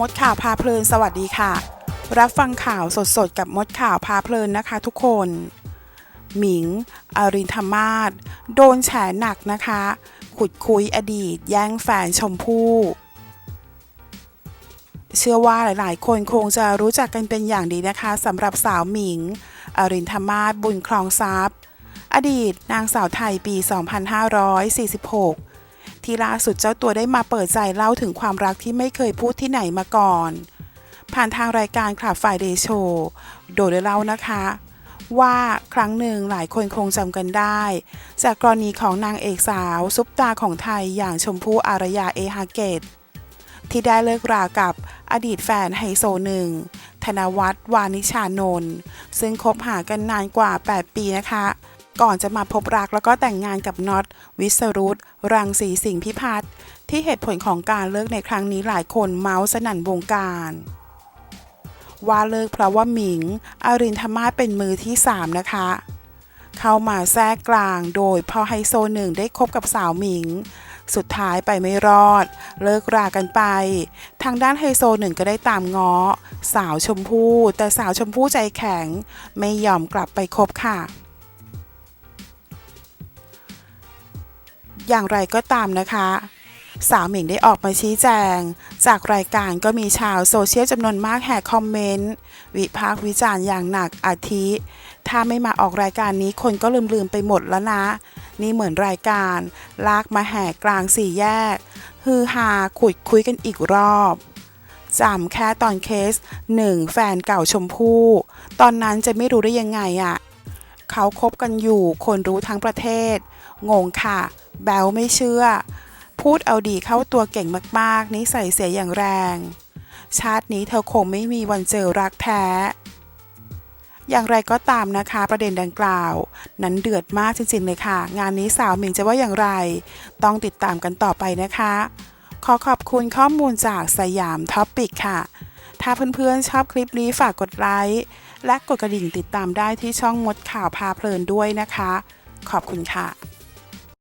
มดข่าวพาเพลินสวัสดีค่ะ รับฟังข่าวสดๆ กับมดข่าวพาเพลินนะคะทุกคน หมิง อรินธมาศโดนแฉหนักนะคะ ขุดคุยอดีต แย่งแฟนชมพู่เชื่อว่าหลาย ๆ คนคงจะรู้จักกันเป็นอย่างดีนะคะสำหรับสาวหมิง อรินธมาศบุญครองทรัพย์ อดีตนางสาวไทยปี 2546 ที่ล่าสุดเจ้าตัวได้มาเปิดใจเล่าถึงความรักที่ไม่เคยพูดที่ไหนมาก่อน ผ่านทางรายการคลับไฟเดโชโดยได้เล่านะคะ ว่าครั้งหนึ่งหลายคนคงจำกันได้ จากกรณีของนางเอกสาวซุปตาของไทยอย่างชมพู่อารยาเอฮาเกตที่ได้เลิกรากับอดีตแฟนไฮโซหนึ่งธนวัฒน์วานิชานนท์ซึ่งคบหากันนานกว่า 8 ปีนะคะ ก่อนจะมาพบรักแล้วก็แต่งงานกับน็อตวิสรุตรังสีสิงห์พิพัฒน์ที่เหตุผลของการเลิกในครั้งนี้หลายคนเมาส์สนั่นวงการว่าเลิกเพราะว่าหมิง อรินธมาศเป็นมือที่ 3 นะคะ เข้ามาแทรกกลางโดยพอไฮโซหนึ่งได้คบกับสาวหมิง สุดท้ายไปไม่รอด เลิกรากันไป ทางด้านไฮโซหนึ่งก็ได้ตามง้อ สาวชมพู่แต่สาวชมพู่ใจแข็ง ไม่ยอมกลับไปคบค่ะ อย่างไรก็ตามนะคะ สาวหมิงได้ออกมาชี้แจง จากรายการก็มีชาวโซเชียลจำนวนมากแห่คอมเมนต์วิพากษ์วิจารณ์อย่างหนักอาทิ ถ้าไม่มาออกรายการนี้คนก็ลืมๆไปหมดแล้วนะ นี่เหมือนรายการ ลากมาแห่กลางสี่แยก ฮือฮาขุดคุยกันอีกรอบจำแค่ตอนเคสหนึ่งแฟนเก่าชมพู่ตอนนั้นจะไม่รู้ได้ยังไงอะ เขาคบกันอยู่คนรู้ทั้งประเทศ งงค่ะ แบลไม่เชื่อ พูดเอาดีเข้าตัวเก่งมากๆนิสัยเสียอย่างแรง ชาตินี้เธอคงไม่มีวันเจอรักแท้ อย่างไรก็ตามนะคะประเด็นดังกล่าว นั้นเดือดมากจริงๆเลยค่ะ งานนี้สาวหมิงจะว่าอย่างไร ต้องติดตามกันต่อไปนะคะ ขอขอบคุณข้อมูลจากสยามท็อปปิกค่ะถ้าเพื่อนๆชอบคลิปนี้ฝากกดไลค์และกดกระดิ่งติดตามได้ที่ช่องมดข่าวพาเพลินด้วยนะคะ ขอบคุณค่ะ